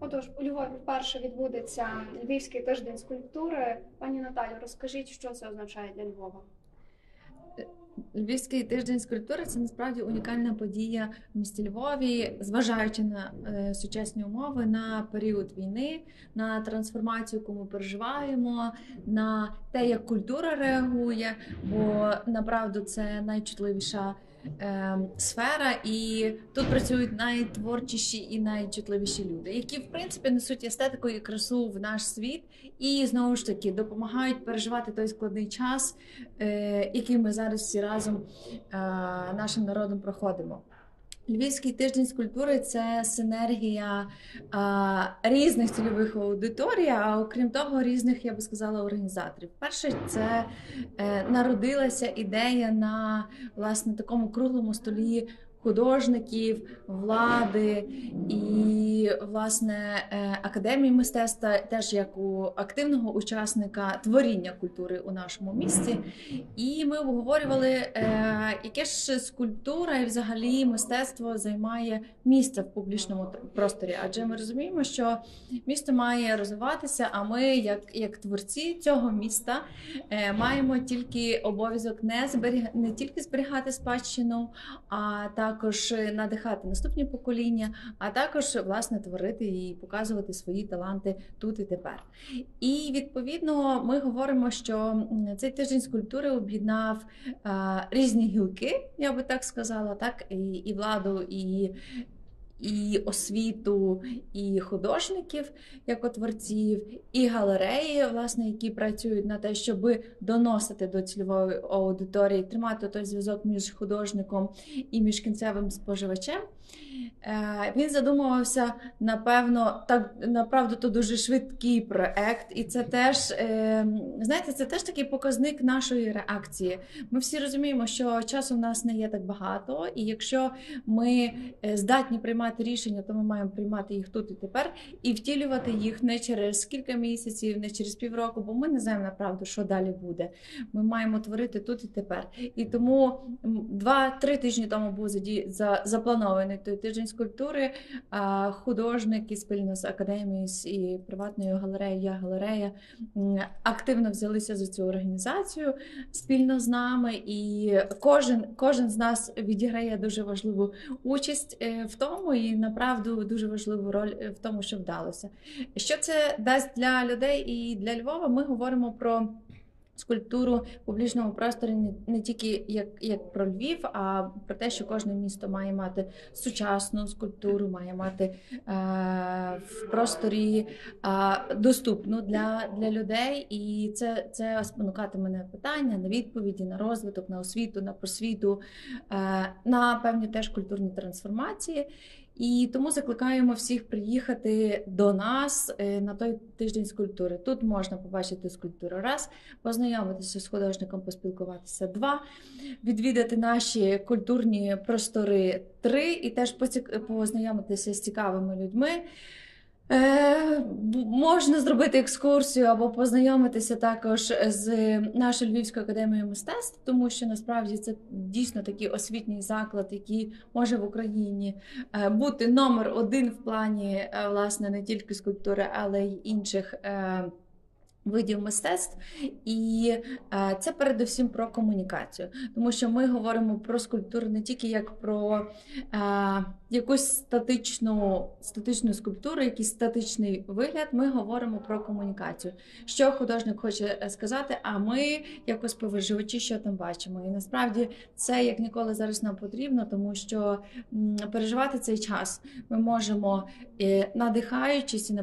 Отож, у Львові вперше відбудеться Львівський тиждень скульптури. Пані Наталю, розкажіть, що це означає для Львова? Львівський тиждень скульптури це насправді унікальна подія в місті Львові, зважаючи на е, сучасні умови, на період війни, на трансформацію, яку ми переживаємо, на те, як культура реагує, бо направду це найчутливіша е, сфера, і тут працюють найтворчіші і найчутливіші люди, які в принципі несуть естетику і красу в наш світ, і знову ж таки допомагають переживати той складний час, е, який ми зараз всі разом е, нашим народом проходимо. Львівський тиждень з культури це синергія а, різних цільових аудиторій, а окрім того, різних, я би сказала, організаторів. Перше, це е, народилася ідея на власне такому круглому столі художників, влади і власне е, академії мистецтва, теж як у активного учасника творіння культури у нашому місті. І ми обговорювали, е, яке ж скульптура і взагалі мистецтво займає місце в публічному просторі. Адже ми розуміємо, що місто має розвиватися, а ми, як, як творці цього міста, е, маємо тільки обов'язок не зберіг... не тільки зберігати спадщину, а також надихати наступні покоління, а також власне творити і показувати свої таланти тут і тепер. І відповідно ми говоримо, що цей тиждень з культури об'єднав різні гілки, я би так сказала, так і, і владу, і. І освіту, і художників, як творців, і галереї, власне, які працюють на те, щоб доносити до цільової аудиторії, тримати той зв'язок між художником і між кінцевим споживачем. Е, Він задумувався, напевно, так направду то дуже швидкий проект, і це теж е, знаєте, це теж такий показник нашої реакції. Ми всі розуміємо, що часу в нас не є так багато, і якщо ми е, здатні приймати рішення, то ми маємо приймати їх тут і тепер і втілювати їх не через кілька місяців, не через півроку, бо ми не знаємо направду, що далі буде. Ми маємо творити тут і тепер. І тому два-три тижні тому був заді- за- запланований той тиждень скульптури. Художники спільно з академією і приватною галереєю «Я галерея активно взялися за цю організацію спільно з нами. І кожен, кожен з нас відіграє дуже важливу участь е, в тому, і направду дуже важливу роль е, в тому, що вдалося. Що це дасть для людей і для Львова? Ми говоримо про. Скульптуру в публічному просторі не, тільки як, як про Львів, а про те, що кожне місто має мати сучасну скульптуру, має мати е, в просторі е, доступну для, для людей. І це, це спонукатиме на питання, на відповіді, на розвиток, на освіту, на просвіту, е, на певні теж культурні трансформації. І тому закликаємо всіх приїхати до нас е, на той тиждень скульптури. Тут можна побачити скульптуру. Раз, познайомитися з художником, поспілкуватися. Два, відвідати наші культурні простори. Три, і теж познайомитися з цікавими людьми. Е, можна зробити екскурсію або познайомитися також з нашою Львівською академією мистецтв, тому що насправді це дійсно такий освітній заклад, який може в Україні е, бути номер один в плані е, власне не тільки скульптури, але й інших. е, Видів мистецтв, і це передусім про комунікацію, тому що ми говоримо про скульптуру не тільки як про якусь статичну, статичну скульптуру, якийсь статичний вигляд. Ми говоримо про комунікацію. Що художник хоче е, сказати, а ми, як споживачі, що там бачимо. І насправді це як ніколи зараз нам потрібно, тому що переживати цей час ми можемо е, надихаючись і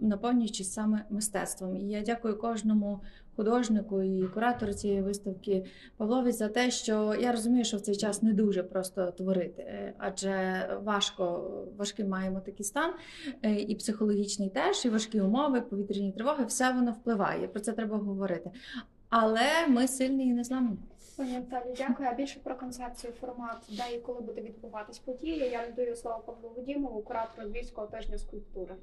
наповнюючись саме мистецтвом. І я дякую кожному художнику і куратору цієї виставки Павлові за те, що я розумію, що в цей час не дуже просто творити, е, адже важко важкий маємо такий стан, е, і психологічний теж, і важкі умови, повітряні тривоги, все воно впливає. Про це треба говорити. Але ми сильні і незламні. Пані Наталі, дякую. А більше про концепцію, формат, де і коли буде відбуватись подія. Я надаю слово Павлу Водімову, куратору Львівського тижня скульптури.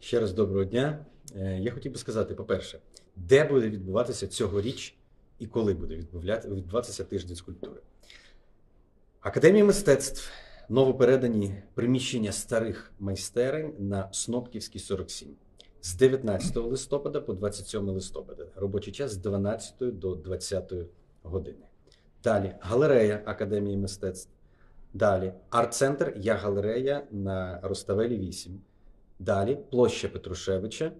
Ще раз доброго дня. Е, Я хотів би сказати, по-перше, де буде відбуватися цьогоріч і коли буде відбуватися тиждень скульптури. Академія мистецтв новопередані приміщення старих майстерень на Снопківській 47 з 19 листопада по 27 листопада. Робочий час з 12 до 20 години. Далі галерея Академії мистецтв. Далі арт-центр Я галерея на Роставелі 8. Далі площа Петрушевича,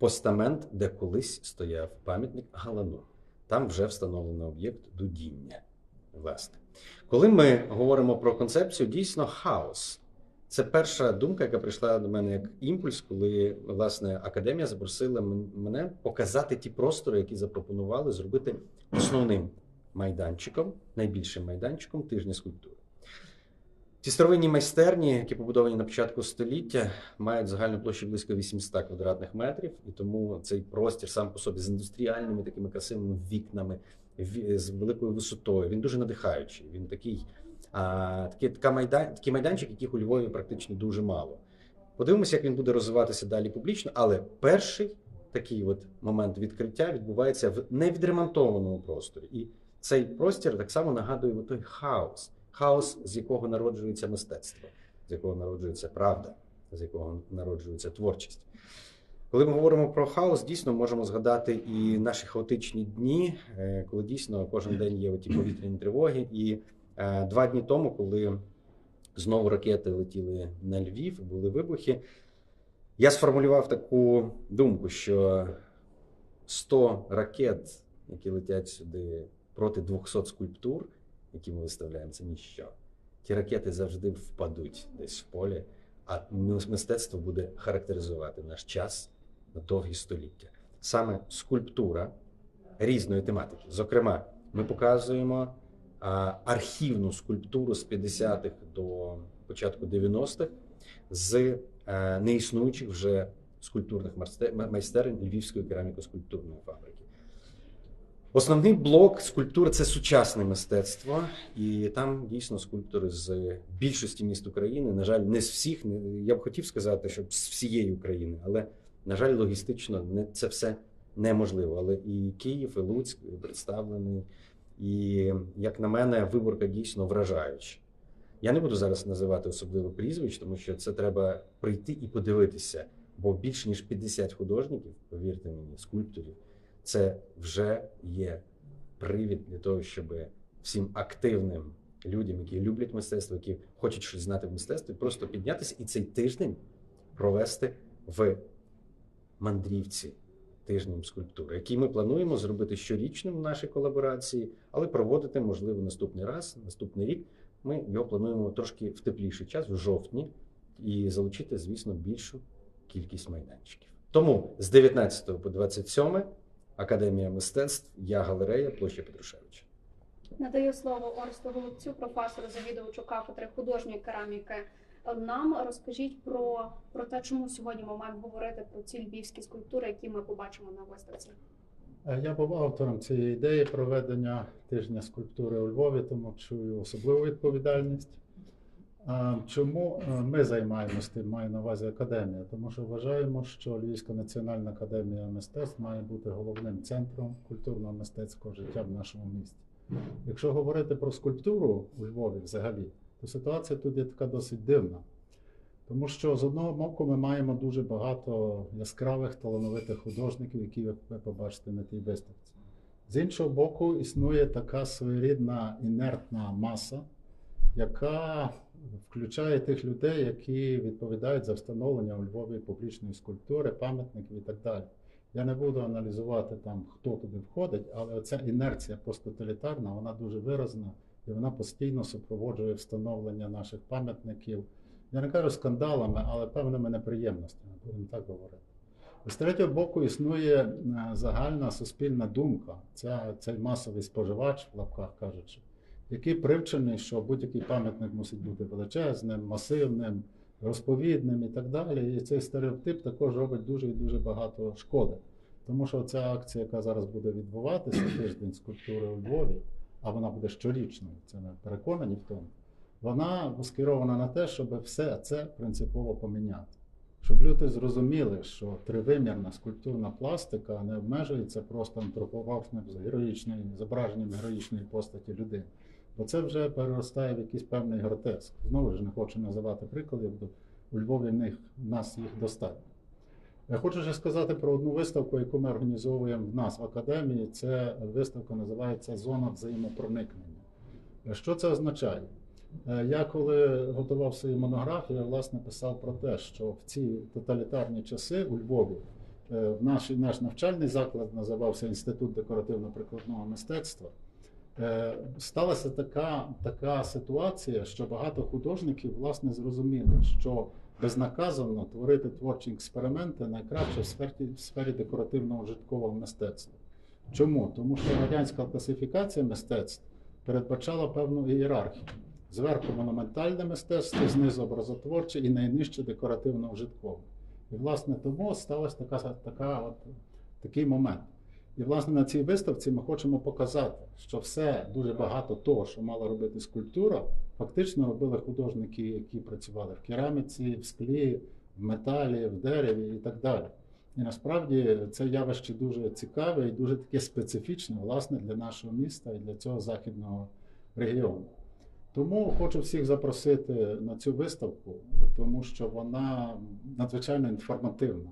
постамент, де колись стояв пам'ятник Галану. Там вже встановлено об'єкт дудіння. Власне, коли ми говоримо про концепцію, дійсно хаос. Це перша думка, яка прийшла до мене як імпульс, коли власне академія запросила мене показати ті простори, які запропонували зробити основним майданчиком, найбільшим майданчиком тижня скульптури. Ці старовинні майстерні, які побудовані на початку століття, мають загальну площу близько 800 квадратних метрів, і тому цей простір сам по собі з індустріальними такими красивими вікнами, з великою висотою. Він дуже надихаючий. Він такий, а, такий, така майдан, такий майданчик, яких у Львові практично дуже мало. Подивимося, як він буде розвиватися далі публічно, але перший такий от момент відкриття відбувається в невідремонтованому просторі. І цей простір так само нагадує той хаос, хаос, з якого народжується мистецтво, з якого народжується правда, з якого народжується творчість. Коли ми говоримо про хаос, дійсно можемо згадати і наші хаотичні дні, е, коли дійсно кожен день є ті повітряні тривоги. І е, два дні тому, коли знову ракети летіли на Львів, були вибухи, я сформулював таку думку, що 100 ракет, які летять сюди проти 200 скульптур, які ми виставляємо, це ніщо. Ті ракети завжди впадуть десь в полі, а мистецтво буде характеризувати наш час на довгі століття. Саме скульптура різної тематики. Зокрема, ми показуємо архівну скульптуру з 50-х до початку 90-х з е, неіснуючих вже скульптурних майстерень Львівської кераміко-скульптурної фабрики. Основний блок скульптури це сучасне мистецтво, і там дійсно скульптори з більшості міст України. На жаль, не з всіх. Я б хотів сказати, що з всієї України, але на жаль, логістично не це все неможливо. Але і Київ, і Луцьк представлений. І як на мене, виборка дійсно вражаюча. Я не буду зараз називати особливо прізвищ, тому що це треба прийти і подивитися. Бо більше ніж 50 художників, повірте мені, скульпторів, це вже є привід для того, щоб всім активним людям, які люблять мистецтво, які хочуть щось знати в мистецтві, просто піднятися і цей тиждень провести в мандрівці тижнем скульптури, який ми плануємо зробити щорічним в нашій колаборації, але проводити, можливо, наступний раз, наступний рік. Ми його плануємо трошки в тепліший час, в жовтні, і залучити, звісно, більшу кількість майданчиків. Тому з 19 по 27 Академія мистецтв, я галерея, площа Петрушевича. Надаю слово Оресту Голубцю, професору, завідувачу кафедри художньої кераміки. Нам розкажіть про, про те, чому сьогодні ми маємо говорити про ці львівські скульптури, які ми побачимо на виставці. Е, Я був автором цієї ідеї проведення тижня скульптури у Львові, тому чую особливу відповідальність. Чому е, ми займаємося тим, маю на увазі академія? Тому що вважаємо, що Львівська національна академія мистецтв має бути головним центром культурного мистецького життя в нашому місті. Якщо говорити про скульптуру у Львові взагалі, то ситуація тут є така досить дивна. Тому що з одного боку ми маємо дуже багато яскравих талановитих художників, які ви побачите на тій виставці. З іншого боку, існує така своєрідна інертна маса, яка включає тих людей, які відповідають за встановлення у Львові публічної скульптури, пам'ятників і так далі. Я не буду аналізувати там, хто туди входить, але оця інерція посттоталітарна, вона дуже виразна і вона постійно супроводжує встановлення наших пам'ятників. Я не кажу скандалами, але певними неприємностями, будемо так говорити. З третього боку існує е, загальна суспільна думка, ця, цей масовий споживач, в лапках кажучи, який привчений, що будь-який пам'ятник мусить бути величезним, масивним, розповідним і так далі. І цей стереотип також робить дуже і дуже багато шкоди. Тому що ця акція, яка зараз буде відбуватися, тиждень скульптури у Львові, а вона буде щорічною, це ми переконані в тому, вона скерована на те, щоб все це принципово поміняти. Щоб люди зрозуміли, що тривимірна скульптурна пластика не обмежується просто антропоморфним героїчним зображенням героїчної постаті людини. Бо це вже переростає в якийсь певний гротеск. Знову ж не хочу називати прикладів, бо у Львові в них в нас їх достатньо. Я хочу ще сказати про одну виставку, яку ми організовуємо в нас в академії. Це виставка називається Зона взаємопроникнення. Що це означає? Е, Я коли готував свою монографію, я власне писав про те, що в ці тоталітарні часи у Львові е, наш, наш навчальний заклад називався Інститут декоративно-прикладного мистецтва. Е, Сталася така, така ситуація, що багато художників власне зрозуміли, що безнаказано творити творчі експерименти найкраще в сфері, в сфері декоративного житкового мистецтва. Чому? Тому що радянська класифікація мистецтв передбачала певну ієрархію. Зверху монументальне мистецтво, знизу образотворче і найнижче декоративно-вжиткове. І, власне, тому сталася така, така от, такий момент. І, власне, на цій виставці ми хочемо показати, що все дуже багато того, що мала робити скульптура, фактично робили художники, які працювали в кераміці, в склі, в металі, в дереві і так далі. І насправді це явище дуже цікаве і дуже таке специфічне, власне, для нашого міста і для цього західного регіону. Тому хочу всіх запросити на цю виставку, тому що вона надзвичайно інформативна.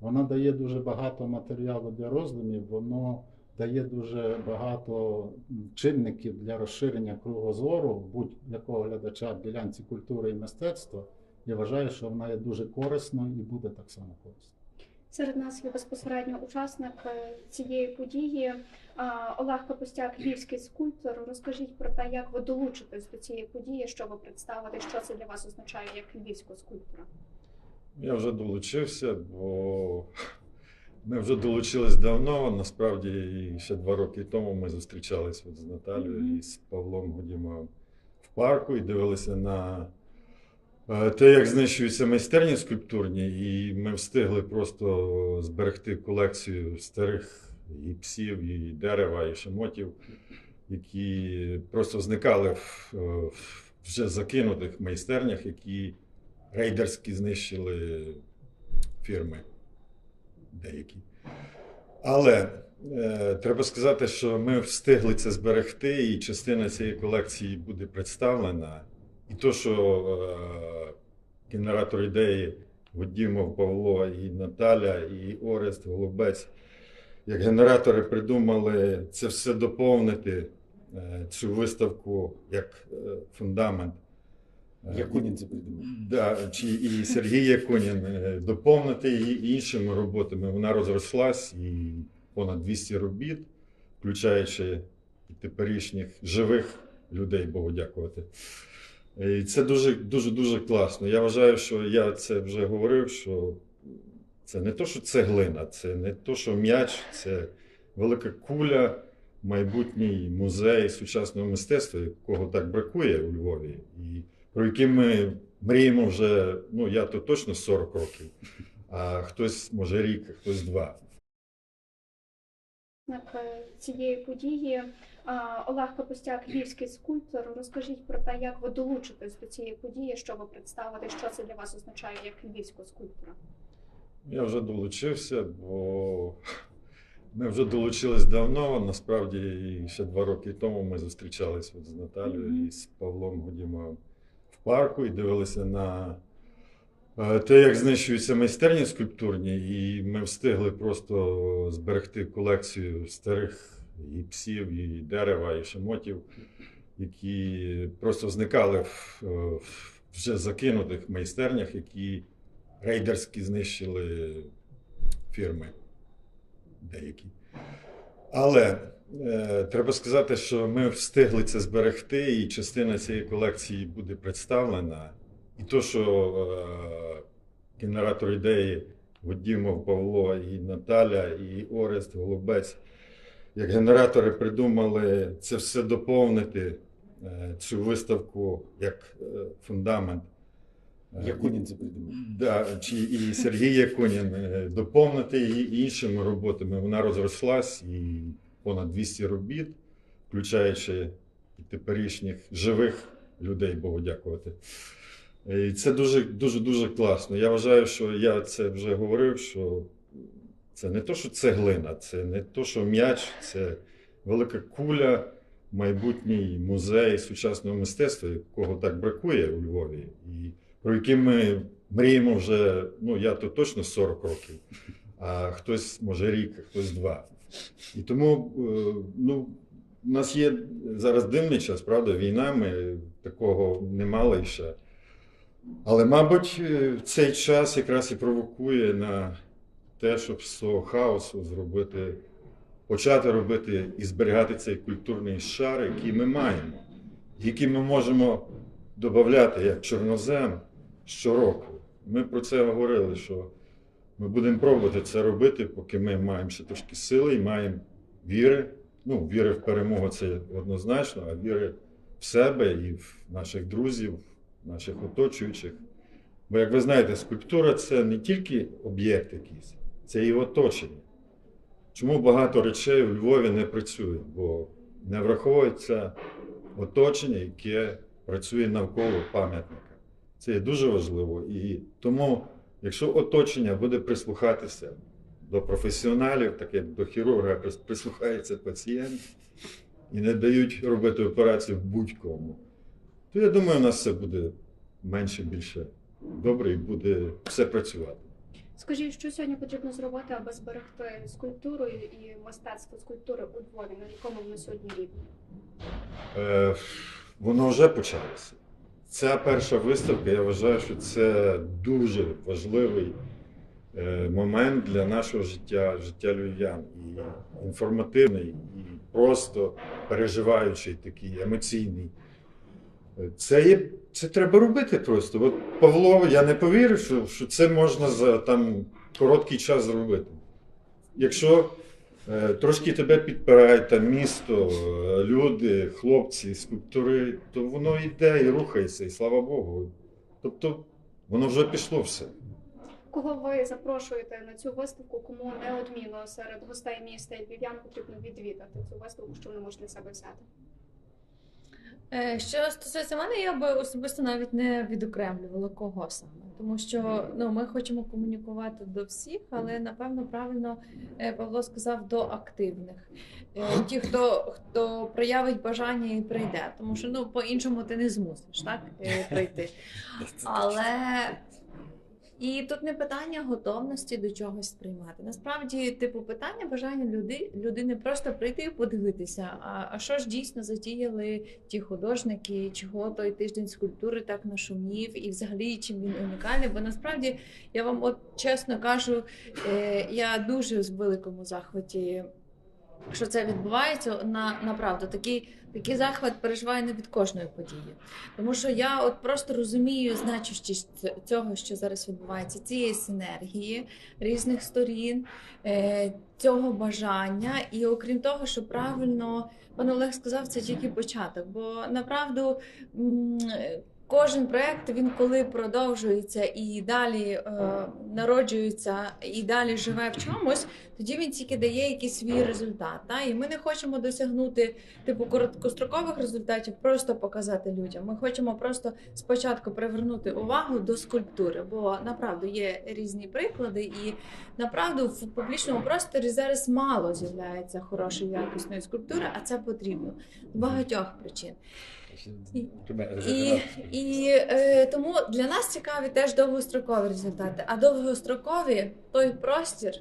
Вона дає дуже багато матеріалу для роздумів, воно дає дуже багато чинників для розширення кругозору будь-якого глядача в ділянці культури і мистецтва. Я вважаю, що вона є дуже корисною і буде так само корисною. Серед нас є безпосередньо учасник е, цієї події Олег Капустяк, львівський скульптор. Розкажіть про те, як ви долучитесь до цієї події, що ви представите, що це для вас означає як львівського скульптора. Я вже долучився, бо ми вже долучились давно. Насправді, ще два роки тому ми зустрічались от з Наталією і з Павлом Гудімовим в парку і дивилися на е, те, як знищуються майстерні скульптурні, і ми встигли просто зберегти колекцію старих і псів, і дерева, і шамотів, які просто зникали в, е, в вже закинутих майстернях, які рейдерські знищили фірми деякі. Але е, треба сказати, що ми встигли це зберегти, і частина цієї колекції буде представлена. І то, що е, генератор ідеї Водімов, Павло і Наталя, і Орест, Голубець, як генератори придумали це все доповнити, е, цю виставку як е, фундамент. Е, Якунін це придумав. Да, чи і Сергій Якунін е, доповнити її іншими роботами. Вона розрослась і понад 200 робіт, включаючи теперішніх живих людей, Богу дякувати. І це дуже дуже дуже класно. Я вважаю, що я це вже говорив, що це не то, що цеглина, це не то, що м'яч, це велика куля, майбутній музей сучасного мистецтва, якого так бракує у Львові. І про які ми мріємо вже, ну я то точно 40 років, а хтось може рік, а хтось два. Е, цієї події Олег Капустяк, львівський скульптор. Розкажіть про те, як ви долучитесь до цієї події, що ви представите, що це для вас означає як львівського скульптора. Я вже долучився, бо ми вже долучились давно. Насправді, ще два роки тому ми зустрічались з Наталією Мгм. і з Павлом Гудімовим парку і дивилися на е, те, як знищуються майстерні скульптурні, і ми встигли просто зберегти колекцію старих і псів, і дерева, і шамотів, які просто зникали в, е, вже закинутих майстернях, які рейдерські знищили фірми деякі. Але е, треба сказати, що ми встигли це зберегти, і частина цієї колекції буде представлена. І то, що е, генератор ідеї Водімов, Павло і Наталя, і Орест, Голубець, як генератори придумали це все доповнити, е, цю виставку як е, фундамент. Е, Якунін це придумав. Да, чи і Сергій Якунін е, доповнити її іншими роботами. Вона розрослась і понад 200 робіт, включаючи теперішніх живих людей, Богу дякувати. І це дуже дуже дуже класно. Я вважаю, що я це вже говорив, що це не то, що цеглина, це не то, що м'яч, це велика куля, майбутній музей сучасного мистецтва, якого так бракує у Львові, і про який ми мріємо вже, ну я то точно 40 років, а хтось може рік, а хтось два. І тому е, ну, у нас є зараз дивний час, правда, війна, ми такого не мали ще. Але, мабуть, е, цей час якраз і провокує на те, щоб з цього хаосу зробити, почати робити і зберігати цей культурний шар, який ми маємо, який ми можемо додати як чорнозем щороку. Ми про це говорили, що ми будемо пробувати це робити, поки ми маємо ще трошки сили і маємо віри. Ну, віри в перемогу це однозначно, а віри в себе і в наших друзів, наших оточуючих. Бо, як ви знаєте, скульптура це не тільки об'єкт якийсь, це і оточення. Чому багато речей у Львові не працює? Бо не враховується оточення, яке працює навколо пам'ятника. Це є дуже важливо. І тому, якщо оточення буде прислухатися до професіоналів, так як до хірурга прислухається пацієнт, і не дають робити операцію будь-кому, то я думаю, у нас все буде менше більше добре і буде все працювати. Скажіть, що сьогодні потрібно зробити, аби зберегти скульптуру і мистецтво скульптури у Львові, на якому воно сьогодні рівні? Е, воно вже почалося. Ця перша виставка, я вважаю, що це дуже важливий е, момент для нашого життя, життя львів'ян. І інформативний, і просто переживаючий, такий емоційний. Це, є, це треба робити просто. От Павло, я не повірив, що, що це можна за там, короткий час зробити. Якщо Трошки тебе підпирає там місто, е, люди, хлопці, скульптури, то воно йде і рухається, і слава Богу. Тобто воно вже пішло все. Кого ви запрошуєте на цю виставку, кому неодмінно серед гостей міста і львів'ян потрібно відвідати цю виставку, що вони можуть для себе взяти? Е, Що стосується мене, я би особисто навіть не відокремлювала кого саме, тому що ну ми хочемо комунікувати до всіх, але напевно правильно е, Павло сказав до активних. Е, Ті, хто хто проявить бажання і прийде, тому що ну по-іншому ти не змусиш так прийти. Але і тут не питання готовності до чогось приймати. Насправді, типу, питання бажання люди, людини просто прийти і подивитися. А, а що ж дійсно затіяли ті художники, чого той тиждень скульптури так нашумів, і взагалі чим він унікальний? Бо насправді я вам от чесно кажу, е, я дуже в великому захваті. Що це відбувається на направду, такий, такий захват переживаю не від кожної події. Тому що я от просто розумію значущість цього, що зараз відбувається, цієї синергії різних сторін, е, цього бажання. І окрім того, що правильно пан Олег сказав, це тільки початок. Бо направду кожен проект він коли продовжується і далі е, народжується, і далі живе в чомусь, тоді він тільки дає якийсь свій результат. Та? І ми не хочемо досягнути типу короткострокових результатів, просто показати людям. Ми хочемо просто спочатку привернути увагу до скульптури, бо направду є різні приклади, і направду в публічному просторі зараз мало з'являється хорошої якісної скульптури, а це потрібно з багатьох причин. І, і е, тому для нас цікаві теж довгострокові результати. А довгострокові той простір,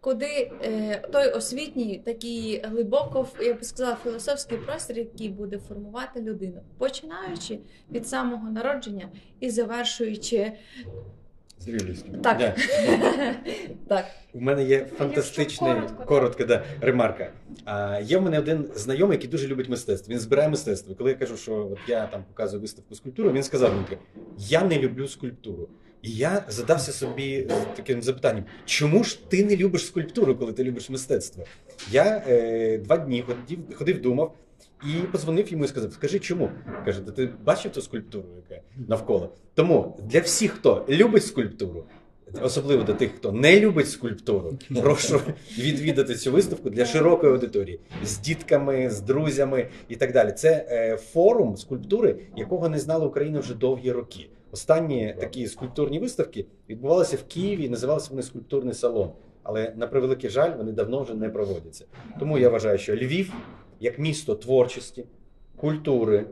куди е, той освітній, такий глибоко, я би сказала, філософський простір, який буде формувати людину, починаючи від самого народження і завершуючи Зрілістю. так. Да. так. У мене є фантастична коротко, так. коротка да, ремарка. А, є в мене один знайомий, який дуже любить мистецтво. Він збирає мистецтво. І Коли я кажу, що от я там показую виставку скульптури, він сказав мені, я не люблю скульптуру. І я задався собі таким запитанням: чому ж ти не любиш скульптуру, коли ти любиш мистецтво? Я е, два дні ходив, ходив, думав. І позвонив йому і сказав: Скажи, чому? Каже, «Та ти бачив ту скульптуру, яка навколо? Тому для всіх, хто любить скульптуру, особливо до тих, хто не любить скульптуру, прошу відвідати цю виставку для широкої аудиторії з дітками, з друзями і так далі. Це е, форум скульптури, якого не знала Україна вже довгі роки. Останні такі скульптурні виставки відбувалися в Києві, називалися вони скульптурний салон. Але на превеликий жаль, вони давно вже не проводяться. Тому я вважаю, що Львів як місто творчості, культури,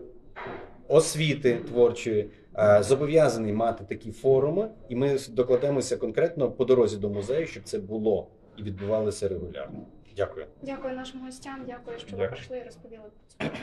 освіти творчої, е, зобов'язаний мати такі форуми, і ми докладемося конкретно по дорозі до музею, щоб це було і відбувалося регулярно. Дякую. Дякую нашим гостям. Дякую, що ви прийшли і розповіли про цю.